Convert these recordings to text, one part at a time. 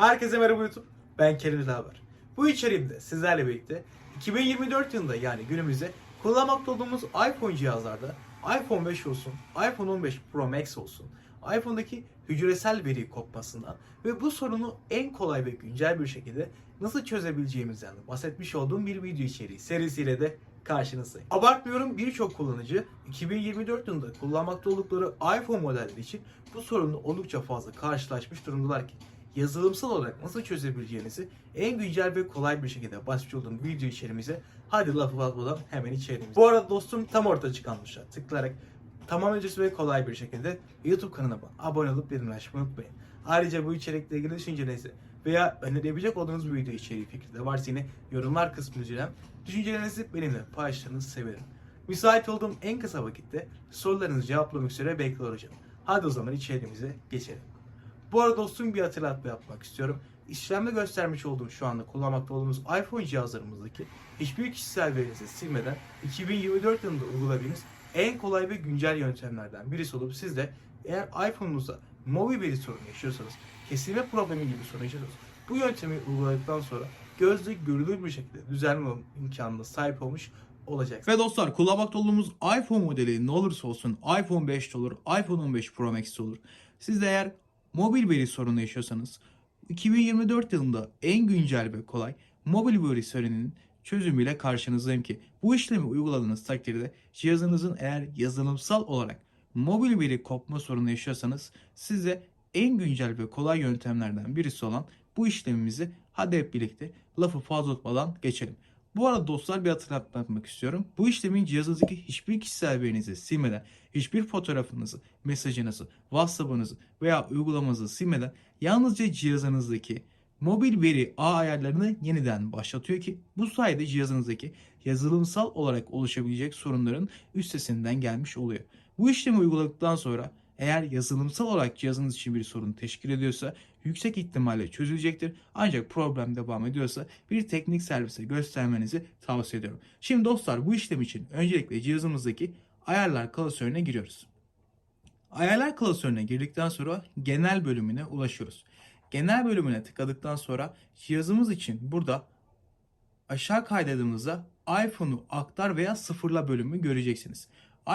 Herkese merhaba YouTube. Ben Kerim Haber. Bu içeriğimde sizlerle birlikte 2024 yılında yani günümüzde kullanmakta olduğumuz iPhone cihazlarda iPhone 5 olsun, iPhone 15 Pro Max olsun, iPhone'daki hücresel veri kopmasından ve bu sorunu en kolay ve güncel bir şekilde nasıl çözebileceğimizden bahsetmiş olduğum bir video içeriği serisiyle de karşınızdayım. Abartmıyorum birçok kullanıcı 2024 yılında kullanmakta oldukları iPhone modelleri için bu sorunla oldukça fazla karşılaşmış durumdalar ki yazılımsal olarak nasıl çözebileceğinizi en güncel ve kolay bir şekilde bahsetmiş olduğum video içerimize hadi lafı fazladan hemen içeriğimize. Bu arada dostum tam orta çıkan tuşa tıklayarak tamamen ücretsiz ve kolay bir şekilde YouTube kanalıma abone olup açmayı unutmayın. Ayrıca bu içerikle ilgili düşüncelerinizi veya önerebilecek olduğunuz bir video içeriği fikri de varsa yine yorumlar kısmına lütfen düşüncelerinizi benimle paylaşırsanız sevinirim. Müsait olduğum en kısa vakitte sorularınızı cevaplamak üzere bekliyor olacağım. Hadi o zaman içeriğimize geçelim. Bu arada dostum bir hatırlatma yapmak istiyorum. İşlemde göstermiş olduğum şu anda kullanmakta olduğumuz iPhone cihazlarımızdaki hiçbir kişisel verinizi silmeden 2024 yılında uygulayabildiğiniz en kolay ve güncel yöntemlerden birisi olup siz de eğer iPhone'unuzda mobil veri sorunu yaşıyorsanız, kesilme problemi gibi sorun yaşıyorsanız bu yöntemi uyguladıktan sonra gözle görülür bir şekilde düzenleme imkanına sahip olmuş olacaksınız. Ve dostlar kullanmakta olduğumuz iPhone modeli ne olursa olsun iPhone 5 de olur, iPhone 15 Pro Max olur. Siz de eğer mobil veri sorunu yaşıyorsanız 2024 yılında en güncel ve kolay mobil veri sorununun çözümüyle karşınızdayım ki bu işlemi uyguladığınız takdirde cihazınızın eğer yazılımsal olarak mobil veri kopma sorunu yaşıyorsanız size en güncel ve kolay yöntemlerden birisi olan bu işlemimizi hadi hep birlikte lafı fazla tutmadan geçelim. Bu arada dostlar bir hatırlatma yapmak istiyorum. Bu işlemin cihazınızdaki hiçbir kişisel verinizi silmeden, hiçbir fotoğrafınızı, mesajınızı, WhatsApp'ınızı veya uygulamanızı silmeden yalnızca cihazınızdaki mobil veri ağ ayarlarını yeniden başlatıyor ki bu sayede cihazınızdaki yazılımsal olarak oluşabilecek sorunların üstesinden gelmiş oluyor. Bu işlemi uyguladıktan sonra eğer yazılımsal olarak cihazınız için bir sorun teşkil ediyorsa yüksek ihtimalle çözülecektir. Ancak problem devam ediyorsa bir teknik servise göstermenizi tavsiye ediyorum. Şimdi dostlar bu işlem için öncelikle cihazımızdaki ayarlar klasörüne giriyoruz. Ayarlar klasörüne girdikten sonra genel bölümüne ulaşıyoruz. Genel bölümüne tıkladıktan sonra cihazımız için burada aşağı kaydırdığımızda iPhone'u aktar veya sıfırla bölümü göreceksiniz.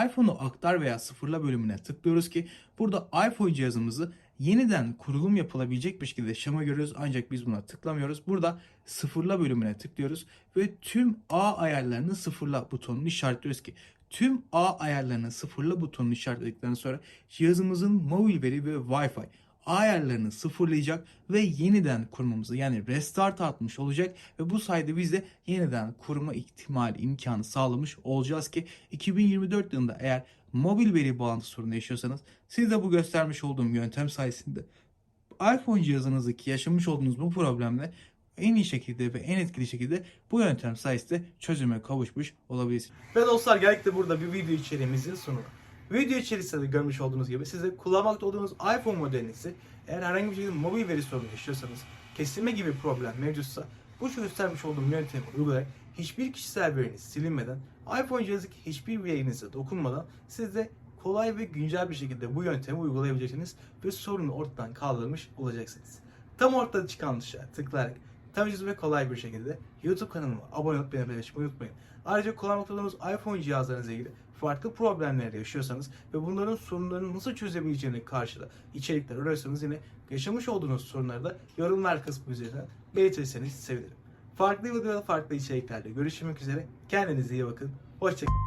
iPhone'u aktar veya sıfırla bölümüne tıklıyoruz ki burada iPhone cihazımızı yeniden kurulum yapılabilecek bir şekilde şema görüyoruz ancak biz buna tıklamıyoruz. Burada sıfırla bölümüne tıklıyoruz ve tüm A ayarlarını sıfırla butonunu işaretliyoruz ki tüm A ayarlarını sıfırla butonunu işaretledikten sonra cihazımızın mobil veri ve Wi-Fi ayarlarını sıfırlayacak ve yeniden kurmamızı yani restart atmış olacak ve bu sayede biz de yeniden kurma ihtimali imkanı sağlamış olacağız ki 2024 yılında eğer mobil veri bağlantı sorunu yaşıyorsanız siz de bu göstermiş olduğum yöntem sayesinde iPhone cihazınızdaki yaşamış olduğunuz bu problemle en iyi şekilde ve en etkili şekilde bu yöntem sayesinde çözüme kavuşmuş olabilirsiniz. Ve dostlar geldik burada bir video içeriğimizin sonuna. Video içerisinde de görmüş olduğunuz gibi size kullanmakta olduğunuz iPhone modelinizi eğer herhangi bir şekilde mobil veri sorunu yaşıyorsanız, kesilme gibi problem mevcutsa bu göstermiş olduğum yöntemi uygulayarak hiçbir kişisel veriniz silinmeden, iPhone cihazındaki hiçbir verinize dokunmadan siz de kolay ve güncel bir şekilde bu yöntemi uygulayabileceksiniz ve sorunu ortadan kaldırmış olacaksınız. Tam ortada çıkan tuşa tıklayarak ucuz ve kolay bir şekilde YouTube kanalıma abone olup beni paylaşmayı unutmayın. Ayrıca kullanmakta olduğunuz iPhone cihazlarınızla ilgili farklı problemler yaşıyorsanız ve bunların sorunlarını nasıl çözebileceğini karşıda içerikler arıyorsanız yine yaşamış olduğunuz sorunları da yorumlar kısmı üzerinden belirtirseniz sevinirim. Farklı videoda farklı içeriklerde görüşmek üzere. Kendinize iyi bakın. Hoşçakalın.